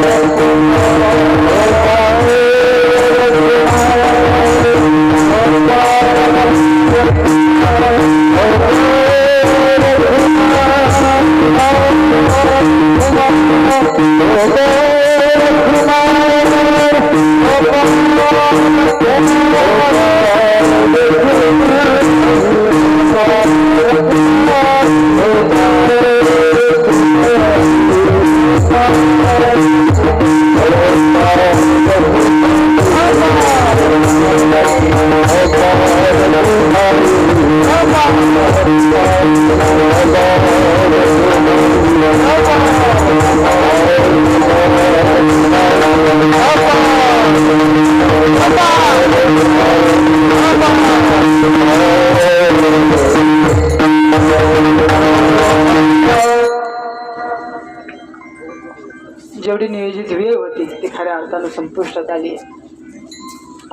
जेवढी अर्थानं संपुष्टात आली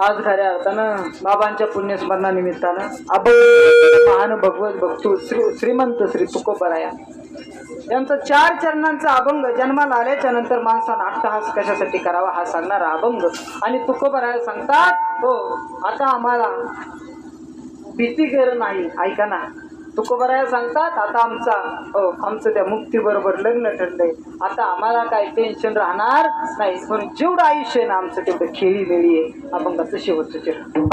आज खऱ्या अर्थानं बाबांच्या पुण्यस्मरणानिमित्तानं अभंग महान भगवत भक्तू श्री श्रीमंत श्री तुकोबराया. यांचा चार चरणांचा अभंग जन्माला आल्याच्यानंतर माणसानं अट्टहास कशासाठी करावा हा सांगणारा अभंग. आणि तुकोबराया सांगतात हो आता आम्हाला भीती गर नाही ऐका ना. तुकोबराया सांगतात आता आमचा हो आमचं त्या मुक्ती बरोबर लग्न ठरलंय. आता आम्हाला काही टेन्शन राहणार नाही. म्हणून जेवढं आयुष्य आहे ना आमचं तेवढं खेळी मेळी आहे. अभंगाचं शेवटचं चरण.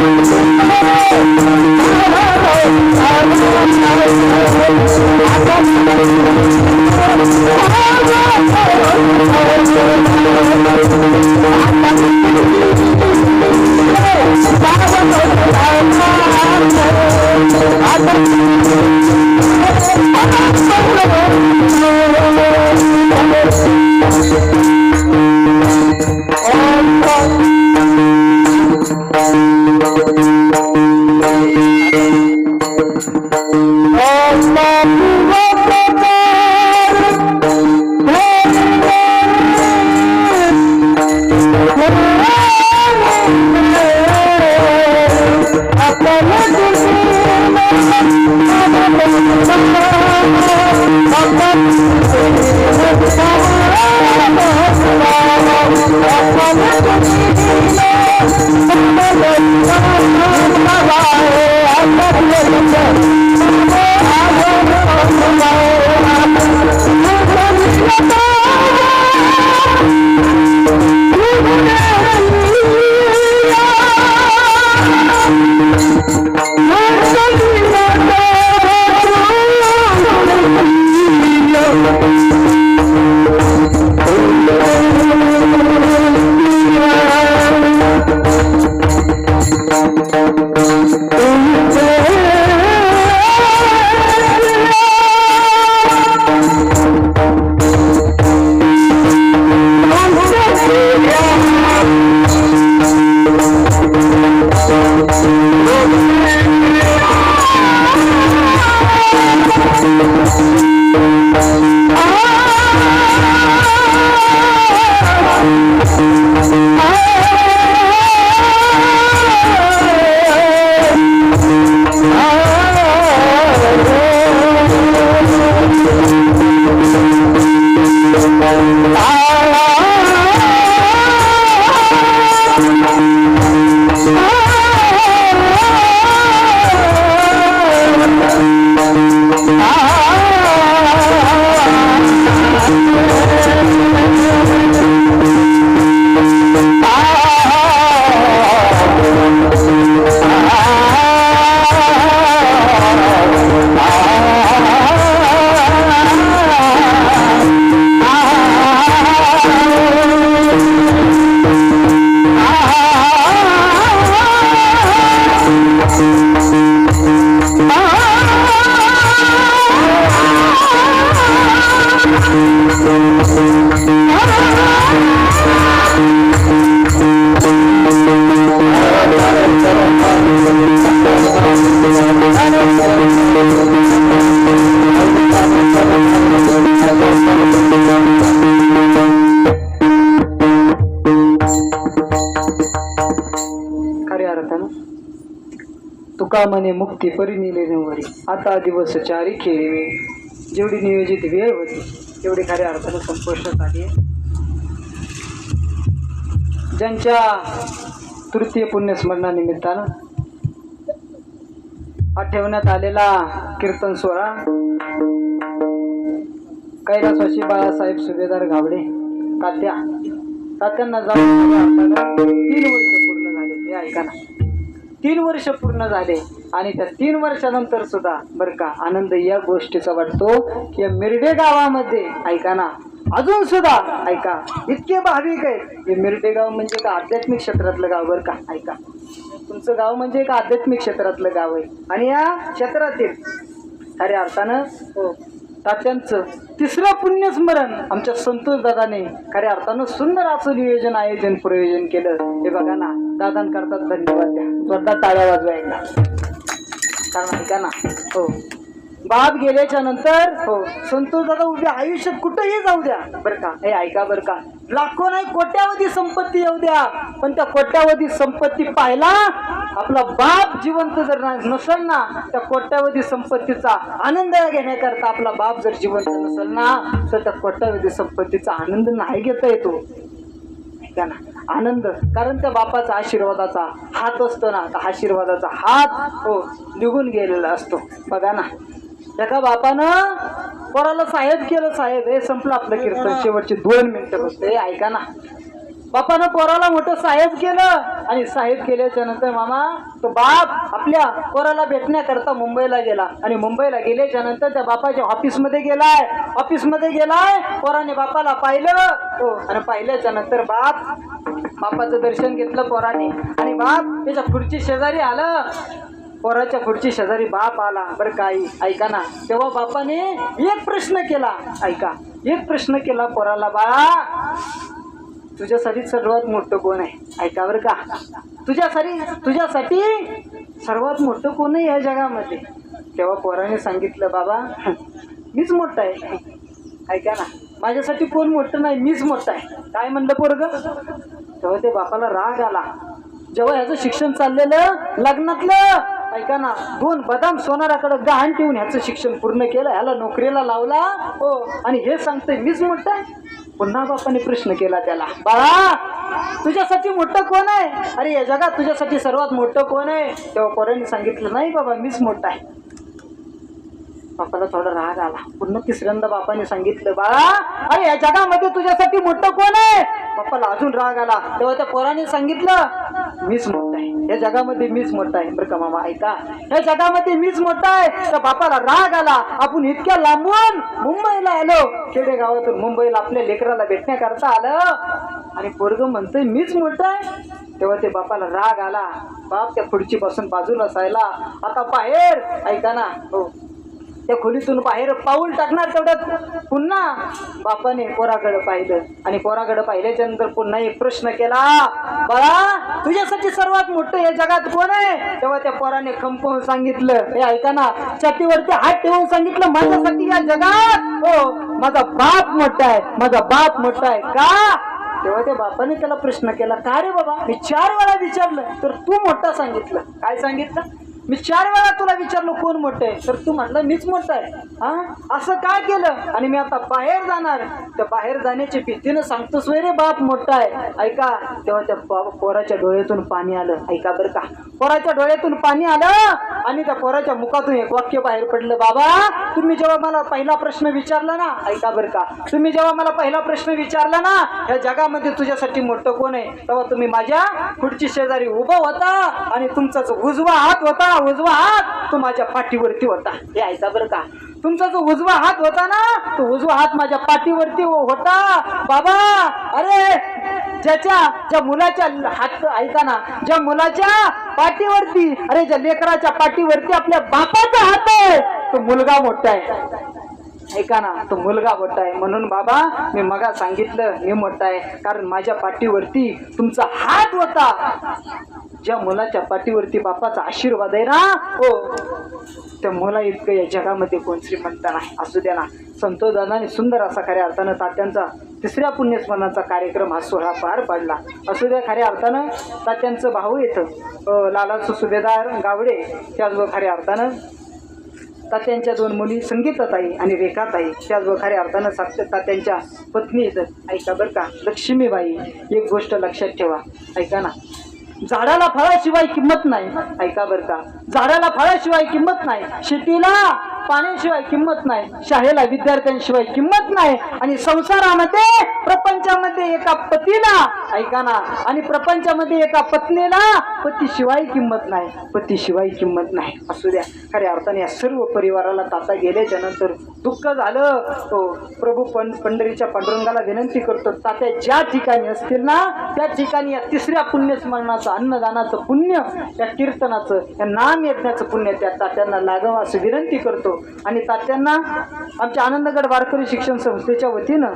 Thank you. तुका मने मुक्ती परिनिले नवरी आता दिवस चारी खेळी जेवढी नियोजित वेळ होती तेवढी खऱ्या अर्थानं संपुष्टात आली ज्यांच्या तृतीय पुण्यस्मरणानिमित्तानं हा ठेवण्यात आलेला कीर्तन सोहळा. कैलासवाशी बाळासाहेब सुभेदार गावडे तात्या. तात्यांना जाऊन तीन वर्ष पूर्ण झाले हे ऐका ना. तीन वर्ष पूर्ण झाले आणि त्या तीन वर्षानंतर सुद्धा बरं का आनंद या गोष्टीचा वाटतो की या मिरडे गावामध्ये ऐका ना अजून सुद्धा ऐका इतके भाविक आहेत. हे मिरडे गाव म्हणजे का आध्यात्मिक क्षेत्रातलं गाव बरं का? ऐका. तुमचं गाव म्हणजे एक आध्यात्मिक क्षेत्रातलं गाव आहे. आणि या क्षेत्रातील खऱ्या अर्थानं हो. तात्यांचं तिसरं पुण्यस्मरण आमच्या संतोष दादाने खऱ्या अर्थानं सुंदर असं नियोजन आयोजन प्रयोजन केलं. हे बघा ना दादांकरता धन्यवाद द्या. जोरदार टाळ्या वाजवा एकदा कारण ऐका ना हो. बाप गेल्याच्यानंतर हो संतोष दादा उद्या आयुष्यात कुठंही जाऊ द्या. बरं का? हे ऐका बरं का. लाखो नाही कोट्यावधी संपत्ती येऊ द्या. पण त्या कोट्यावधी संपत्ती पाहिला आपला बाप जिवंत जर ना- नसेल ना त्या कोट्यावधी संपत्तीचा आनंद घेण्याकरता आपला बाप जर जिवंत नसेल ना तर त्या कोट्यावधी संपत्तीचा आनंद नाही घेता येतो. ऐका ना आनंद. कारण त्या बापाचा आशीर्वादाचा हात असतो ना त्या आशीर्वादाचा हात हो निघून गेलेला असतो. बघा ना. एका बापानं पोराला साहेब केलं साहेब. हे संपलं आपलं कीर्तन. शेवटचे दोन मिनिटं फक्त. हे ऐका ना. बापानं पोराला मोठं साहेब केलं आणि साहेब केल्याच्यानंतर मामा तो बाप आपल्या पोराला भेटण्याकरता मुंबईला गेला. आणि मुंबईला गेल्याच्यानंतर त्या बापाच्या ऑफिसमध्ये गेलाय. ऑफिसमध्ये गेलाय. पोराने बापाला पाहिलं. हो आणि पाहिल्याच्या नंतर बाप बापाचं दर्शन घेतलं पोराने. आणि बाप त्याच्या खुर्ची शेजारी आलं. पोराच्या खुर्ची शेजारी बाप आला. बरं काही ऐका ना. तेव्हा बापाने एक प्रश्न केला. ऐका. एक प्रश्न केला पोराला बा तुझ्यासाठी सर्वात मोठं कोण आहे? ऐका बरं का. तुझ्यासाठी तुझ्यासाठी सर्वात मोठं कोण आहे या जगामध्ये? तेव्हा पोराने सांगितलं बाबा मीच मोठा आहे. ऐका ना. माझ्यासाठी कोण मोठं नाही मीच मोठा आहे. काय म्हणलं पोरग? तेव्हा ते बापाला राग आला. जेव्हा ह्याचं शिक्षण चाललेलं लग्नातलं ऐका ना दोन बदाम सोनाराकडे गहाण ठेवून ह्याचं शिक्षण पूर्ण केलं ह्याला नोकरीला लावला हो आणि हे सांगतोय मीच मोठा पुन्हा बापाने प्रश्न केला त्याला बाळा तुझ्यासाठी मोठं कोण आहे? अरे या जगात तुझ्यासाठी सर्वात मोठं कोण आहे? तेव्हा पोरांनी सांगितलं नाही बाबा मीच मोठा आहे. बापाला थोडा राग आला. पुन्हा तिसऱ्यांदा बापाने सांगितलं बाळा अरे या जगामध्ये तुझ्यासाठी मोठं कोण आहे? बापाला अजून राग आला. तेव्हा त्या पोराने सांगितलं मीच या जगामध्ये मीच मोठा आहे. बरं का मामा ऐका. या जगामध्ये मीच मोठा आहे. तर बापाला राग आला. आपण इतक्या लांबून मुंबईला आलो. खेडेगावातून मुंबईला आपल्या लेकराला भेटण्याकरता आलं. आणि पोरग म्हणतोय मीच मोठा आहे. तेव्हा ते बापाला राग आला. बाप त्या खुर्चीपासून बाजूला असायला आता बाहेर. ऐका ना. हो. त्या खोलीतून बाहेर पाऊल टाकणार तेवढ्यात पुन्हा बापाने पोराकडं पाहिलं. आणि पोराकडं पाहिल्याच्या नंतर पुन्हा एक प्रश्न केला बाळा तुझ्यासाठी सर्वात मोठं हे जगात कोण आहे? तेव्हा त्या पोराने खंपवून सांगितलं हे ऐका ना छातीवरती हात ठेवून सांगितलं माझ्यासाठी या जगात? हो माझा बाप मोठा आहे माझा बाप मोठा आहे का? तेव्हा त्या बापाने त्याला प्रश्न केला का रे बाबा? मी चार वेळा विचारलं तर तू मोठा सांगितलं. काय सांगितलं? मी चार वेळा तुला विचारलो कोण मोठं आहे? तर तू म्हणलं मीच मोठं आहे. हा असं काय केलं? आणि मी आता बाहेर जाणार. त्या बाहेर जाण्याची भीतीनं सांगतोस वय रे बाप मोठा आहे. ऐका. तेव्हा त्या पोराच्या डोळ्यातून पाणी आलं. ऐका बरं का पोराच्या डोळ्यातून पाणी आलं आणि त्या पोराच्या मुखातून एक वाक्य बाहेर पडलं बाबा तुम्ही जेव्हा मला पहिला प्रश्न विचारला ना ऐका बरं का तुम्ही जेव्हा मला पहिला प्रश्न विचारला ना या जगामध्ये तुझ्यासाठी मोठं कोण आहे? तेव्हा तुम्ही माझ्या खुर्ची शेजारी उभा होता आणि तुमचा जो उजवा हात होता उजवा हात तो माझ्या पाठीवरती होता. हे ऐका बरं का तुमचा जो उजवा हात होता ना तो उजवा हात माझ्या पाठीवरती हो- होता. बाबा अरे ज्याच्या ज्या मुलाच्या हात ऐका ना ज्या मुलाच्या पाठीवरती अरे ज्या लेकराच्या पाठीवरती आपल्या बापाचा हात आहे तो मुलगा मोठा आहे. ऐका ना तो मुलगा मोठा आहे. म्हणून बाबा मी मगा सांगितलं मी मोठा आहे. कारण माझ्या पाठीवरती तुमचा हात होता. ज्या मुलाच्या पाठीवरती बापाचा आशीर्वाद आहे ना हो. त्या मुला इतकं या जगामध्ये कोण श्रीमंत नाही असू द्या ना. संतोदानाने सुंदर असा खऱ्या अर्थानं तात्यांचा तिसऱ्या पुण्यस्मरणाचा कार्यक्रम हा सोहळा पार पाडला. असू द्या खऱ्या अर्थानं तात्यांचं भाऊ येतं लालाचं सुभेदार गावडे त्याचबरोबर खऱ्या अर्थानं तात्यांच्या दोन मुली संगीताताई आणि रेखाताई त्याचबरोबर खऱ्या अर्थानं सात तात्यांच्या पत्नी येतात ऐका बरं का लक्ष्मीबाई एक गोष्ट लक्षात ठेवा. ऐका ना. झाडाला फळाशिवाय किंमत नाही. ऐका बरं का. झाडाला फळाशिवाय किंमत नाही. शेतीला पाण्याशिवाय किंमत नाही. शाळेला विद्यार्थ्यांशिवाय किंमत नाही. आणि संसारामध्ये प्रपंचामध्ये एका पतीला ऐका ना आणि प्रपंचामध्ये एका पत्नीला पतीशिवाय किंमत नाही. पतीशिवाय किंमत नाही. असू द्या. खऱ्या अर्थाने या सर्व परिवाराला ताता गेल्याच्यानंतर दुःख झालं. तो प्रभू पण पंढरीच्या पांडुरंगाला विनंती करतो तात्या ज्या ठिकाणी असतील ना त्या ठिकाणी या तिसऱ्या पुण्यस्मरणाचा अन्नदानाचं पुण्य या कीर्तनाचं या नाम यज्ञाचं पुण्य त्या तात्यांना लागावं असं विनंती करतो. आणि तात्यांना आमच्या आनंदगड वारकरी शिक्षण संस्थेच्या वतीनं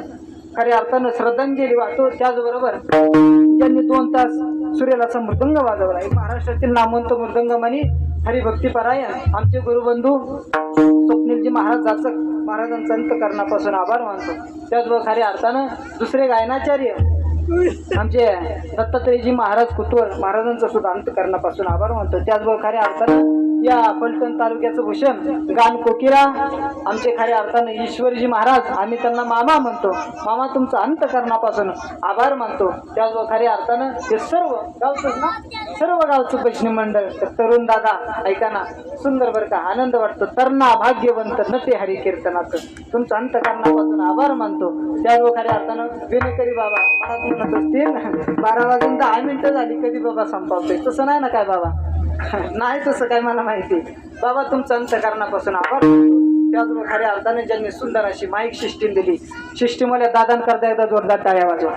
खऱ्या अर्थानं श्रद्धांजली वाहतो. त्याचबरोबर ज्यांनी दोन तास सूर्यालाचा मृदंग वाजवला. एक महाराष्ट्रातील नामवंत मृदंगमणी हरिभक्तीपरायण आमचे गुरुबंधू स्वप्नीलजी महाराज जाचक महाराजांचा अंतकरणापासून आभार मानतो. त्याचबरोबर खऱ्या अर्थानं दुसरे गायनाचार्य आमचे दत्तात्रेयजी महाराज कुतवल महाराजांचा सुद्धा अंतकरणापासून आभार मानतो. त्याचबरोबर खऱ्या अर्थानं या फलटण तालुक्याचं भूषण गान कोकिरा आमचे खऱ्या अर्थानं ईश्वरजी महाराज आम्ही त्यांना मामा म्हणतो. मामा तुमचा अंतकरणापासून आभार मानतो. त्याचबरोबर खऱ्या अर्थानं हे सर्व गावतच ना सर्व गावचं पैशनी मंडळ तर तरुण दादा ऐका ना सुंदर बरं का आनंद वाटतो. तरणा भाग्यवंत नते हरी कीर्तनाचं. तुमचं अंतकरणापासून आभार मानतो. त्याचबरोबर खऱ्या अर्थानं विनेकरी बाबा म्हणत असतील बारा वाजून दहा मिनिटं झाली कधी बाबा संपावतोय? तसं नाही ना काय बाबा? नाही तसं काय मला माहिती. बाबा तुमचं अंतकरणापासून आभार त्याचबरोबर खऱ्या अर्थानं ज्यांनी सुंदर अशी माईक सिस्टीम दिली. सिस्टीमवाल्या दादांकरता एकदा जोरदार टाळ्या वाजवा.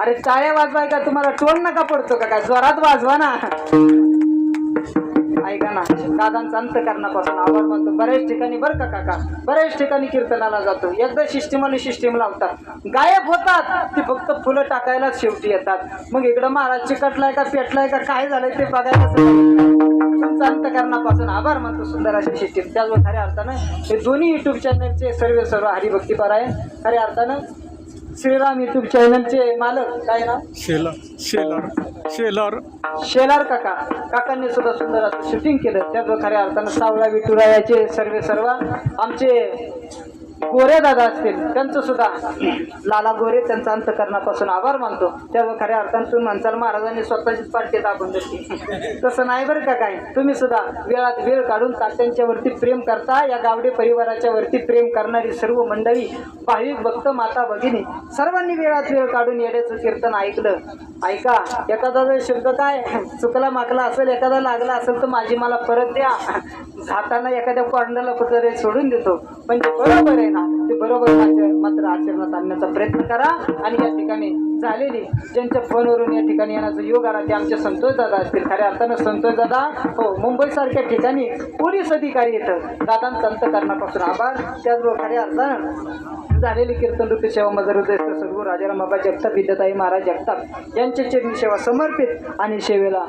अरे टाळ्या वाजवाय का? तुम्हाला टोन नका पडतो का काय? जोरात वाजवा ना. ऐका ना दादांचा अंतकरणापासून आभार मानतो. बऱ्याच ठिकाणी बरं का काका? बऱ्याच ठिकाणी कीर्तनाला जातो. एकदा सिस्टीम आणि सिस्टीम लावतात. गायब होतात. ते फक्त फुलं टाकायला शेवटी येतात. मग इकडं महाराज चिकटलाय का पेटलाय का काय झालंय ते बघायला तुमचा अंतकरणापासून आभार मानतो सुंदर अशी सिस्टीम त्याचबरोबर खऱ्या अर्थानं हे दोन्ही युट्यूब चॅनलचे सर्व सर्व हरिभक्तीपर आहे खऱ्या अर्थानं श्रीराम युट्यूब चॅनलचे मालक काय ना शेलार शेलार शेलार. शेलार काका. काकांनी सुद्धा सुंदर असं शूटिंग केलं. त्याच खऱ्या अर्थानं सावळा विठुरायाचे सर्वे सर्व आमचे गोरे दादा असतील त्यांचं सुद्धा. लाला गोरे त्यांचा अंतकरणापासून आभार मानतो. त्याच खऱ्या अर्थानं तुम्ही म्हणसाल महाराजांनी स्वतःचीच पार्टी दाखवून दिली. तसं नाही बरं का काय तुम्ही सुद्धा वेळात वेळ काढून तात्यांच्या वरती प्रेम करता या गावडे परिवाराच्या वरती प्रेम करणारी सर्व मंडळी भाविक भक्त माता भगिनी सर्वांनी वेळात वेळ काढून येण्याचं कीर्तन ऐकलं. ऐका एखादा जर शब्द काय चुकला माकला असेल एखादा लागला असेल तर माझी मला परत द्या. जाताना एखाद्या कोंडाला कुठं सोडून देतो. पण ते बरोबर आहे. ना. ते बरोबर मात्र मात्र आचरणात आणण्याचा प्रयत्न करा. आणि या ठिकाणी झालेली ज्यांच्या फोनवरून या ठिकाणी येण्याचा योग आला ते आमचे संतोष दादा असतील. खऱ्या अर्थानं संतोष दादा हो मुंबईसारख्या ठिकाणी पोलीस अधिकारी येतं दादांचं अंतकरणापासून आभार. त्याचबरोबर खऱ्या अर्थानं झालेली कीर्तन रूपी सेवा मजर सद्गुरू राजाराम बाबा जगताप विद्याताई महाराज जगताप यांच्या चरणी सेवा समर्पित आणि सेवेला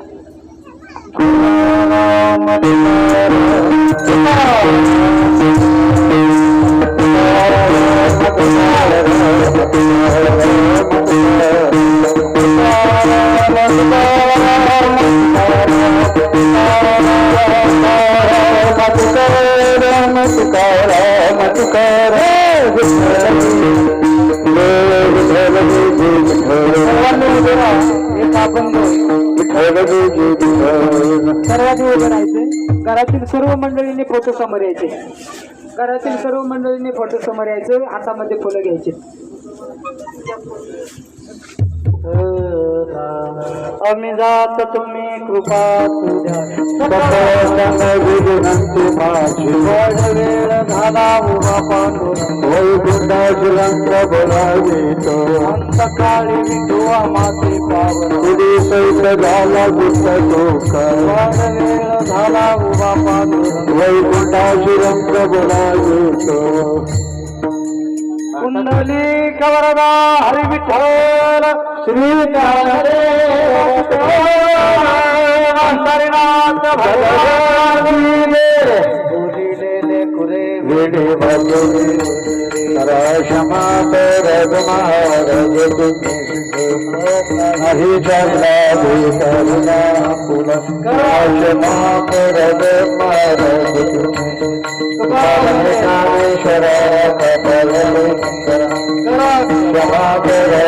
घरातील सर्व मंडळींनी फोटो समोर यायचे. घरातील सर्व मंडळींनी फोटो समोर यायचे. हातामध्ये फुलं घ्यायचे. आम्ही जात तुम्ही कृपा वाढ वेळ झाला उभा पांडुरंग अंतकाळी विठू माते पावन झाला गुप्त टोक वाढ वेळ झाला उभा पांडुरंग. वैकुंठाची रंग बोलावितो कुंडली कवरदा हरी विठ्ठल श्री हरिनाथ भगवान बोलिलेले कुरे वेडे क्षमा कर महाराज जगला भेटला पुन्हा क्षमा कर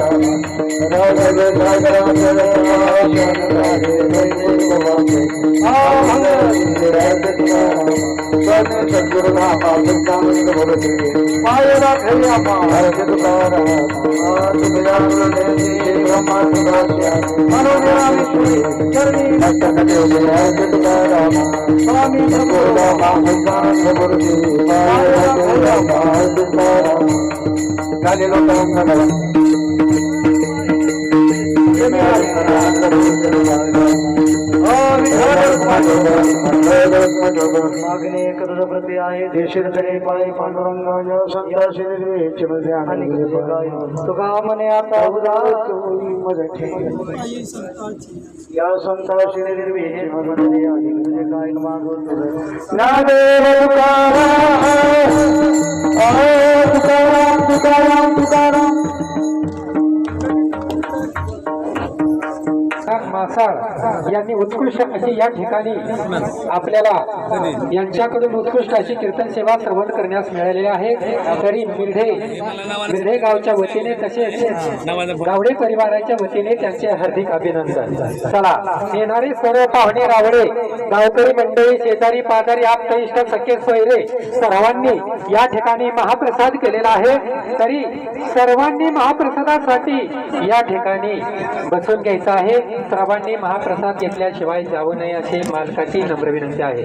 संग मन वेदना भारत ज्ञानराज मागणे करुण प्रती आहे देशिरकडे पाय पांडुरंगाय संता श्री तुका म्हणे आता उदास या संता श्री काय मागवतो नादेव तुकाराम तुकाराम तुकाराम मासाळ यांनी उत्कृष्ट अशी या ठिकाणी आपल्याला यांच्याकडून उत्कृष्ट अशी कीर्तन सेवा श्रवण करण्यास मिळालेली आहे. तरी मिरढे मिरढे गावच्या वतीने तसेच गावडे परिवाराच्या वतीने त्यांचे हार्दिक अभिनंदन. चला येणारे सर्व पाहुणे रावडे गावकरी मंडळी शेजारी पाजारी आप्त इष्ट सख्खे सोयरे सर्वांनी या ठिकाणी महाप्रसाद केलेला आहे. तरी सर्वांनी महाप्रसादासाठी या ठिकाणी बसून घ्यायचं आहे. सर्वांनी महाप्रसाद घेतल्याशिवाय जाऊ नये असे मालकाची नम्र विनंती आहे.